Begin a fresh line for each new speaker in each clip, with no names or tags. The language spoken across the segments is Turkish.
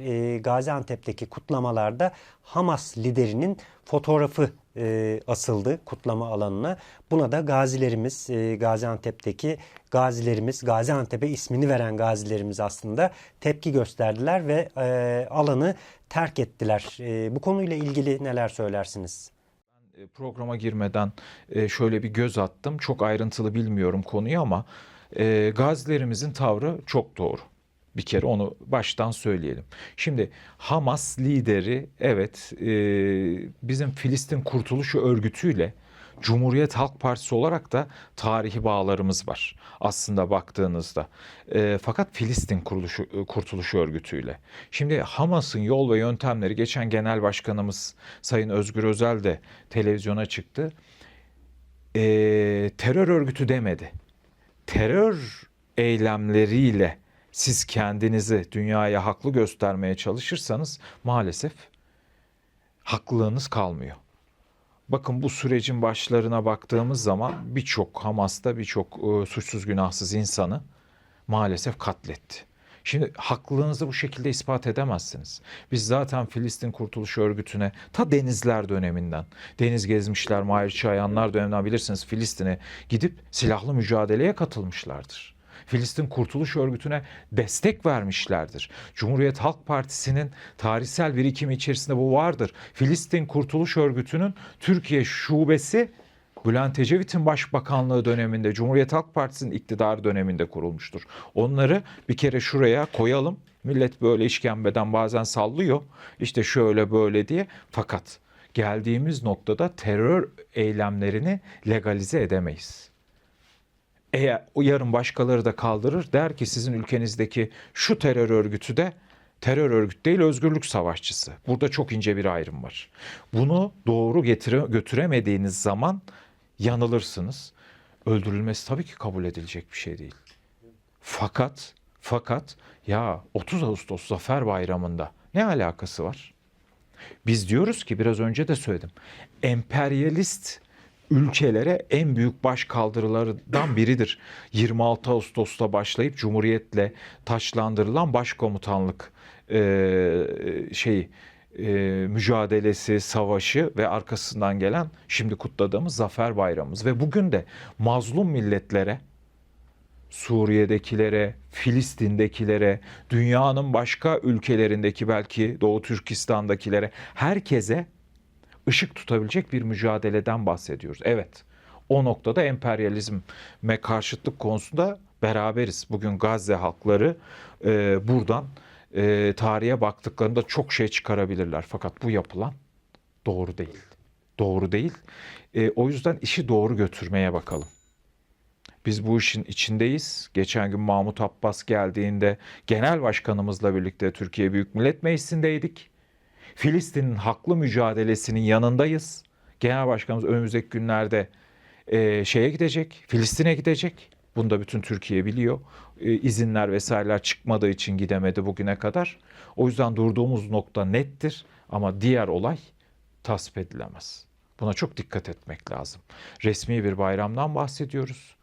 e, Gaziantep'teki kutlamalarda Hamas liderinin fotoğrafı e, asıldı kutlama alanına. Buna da gazilerimiz, e, Gaziantep'teki gazilerimiz, Gaziantep'e ismini veren gazilerimiz aslında tepki gösterdiler ve e, alanı terk ettiler. E, bu konuyla ilgili neler söylersiniz?
E, programa girmeden e, şöyle bir göz attım. Çok ayrıntılı bilmiyorum konuyu ama e, gazilerimizin tavrı çok doğru. Bir kere onu baştan söyleyelim. Şimdi Hamas lideri evet e, bizim Filistin Kurtuluşu Örgütü'yle Cumhuriyet Halk Partisi olarak da tarihi bağlarımız var aslında baktığınızda. E, fakat Filistin Kuruluşu, e, Kurtuluşu Örgütü'yle. Şimdi Hamas'ın yol ve yöntemleri geçen Genel Başkanımız Sayın Özgür Özel de televizyona çıktı. E, terör örgütü demedi. Terör eylemleriyle siz kendinizi dünyaya haklı göstermeye çalışırsanız maalesef haklılığınız kalmıyor. Bakın bu sürecin başlarına baktığımız zaman birçok Hamas'ta birçok e, suçsuz günahsız insanı maalesef katletti. Şimdi haklılığınızı bu şekilde ispat edemezsiniz. Biz zaten Filistin Kurtuluş Örgütü'ne ta denizler döneminden, deniz gezmişler, Mahir Çayanlar döneminden bilirsiniz Filistin'e gidip silahlı mücadeleye katılmışlardır. Filistin Kurtuluş Örgütü'ne destek vermişlerdir. Cumhuriyet Halk Partisi'nin tarihsel birikimi içerisinde bu vardır. Filistin Kurtuluş Örgütü'nün Türkiye şubesi Bülent Ecevit'in başbakanlığı döneminde, Cumhuriyet Halk Partisi'nin iktidarı döneminde kurulmuştur. Onları bir kere şuraya koyalım. Millet böyle işkembeden bazen sallıyor. İşte şöyle böyle diye. Fakat geldiğimiz noktada terör eylemlerini legalize edemeyiz eğer o yarın başkaları da kaldırır der ki sizin ülkenizdeki şu terör örgütü de terör örgütü değil özgürlük savaşçısı. Burada çok ince bir ayrım var. Bunu doğru getire, götüremediğiniz zaman yanılırsınız. Öldürülmesi tabii ki kabul edilecek bir şey değil. Fakat fakat ya 30 Ağustos Zafer Bayramı'nda ne alakası var? Biz diyoruz ki biraz önce de söyledim. Emperyalist ülkelere en büyük baş kaldırılardan biridir. 26 Ağustos'ta başlayıp Cumhuriyet'le taçlandırılan başkomutanlık e, şey e, mücadelesi, savaşı ve arkasından gelen şimdi kutladığımız Zafer Bayramımız ve bugün de mazlum milletlere Suriye'dekilere, Filistin'dekilere, dünyanın başka ülkelerindeki belki Doğu Türkistan'dakilere herkese ışık tutabilecek bir mücadeleden bahsediyoruz. Evet. O noktada emperyalizme karşıtlık konusunda beraberiz. Bugün Gazze halkları e, buradan e, tarihe baktıklarında çok şey çıkarabilirler. Fakat bu yapılan doğru değil. Doğru değil. E, o yüzden işi doğru götürmeye bakalım. Biz bu işin içindeyiz. Geçen gün Mahmut Abbas geldiğinde genel başkanımızla birlikte Türkiye Büyük Millet Meclisi'ndeydik. Filistin'in haklı mücadelesinin yanındayız. Genel Başkanımız önümüzdeki günlerde e, şeye gidecek, Filistin'e gidecek. Bunu da bütün Türkiye biliyor. E, izinler vesaireler çıkmadığı için gidemedi bugüne kadar. O yüzden durduğumuz nokta nettir ama diğer olay tasvip edilemez. Buna çok dikkat etmek lazım. Resmi bir bayramdan bahsediyoruz.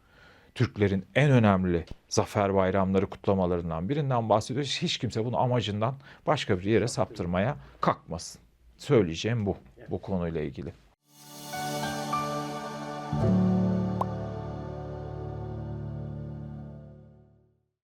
Türklerin en önemli zafer bayramları kutlamalarından birinden bahsediyoruz. Hiç kimse bunu amacından başka bir yere saptırmaya kalkmasın. Söyleyeceğim bu bu konuyla ilgili.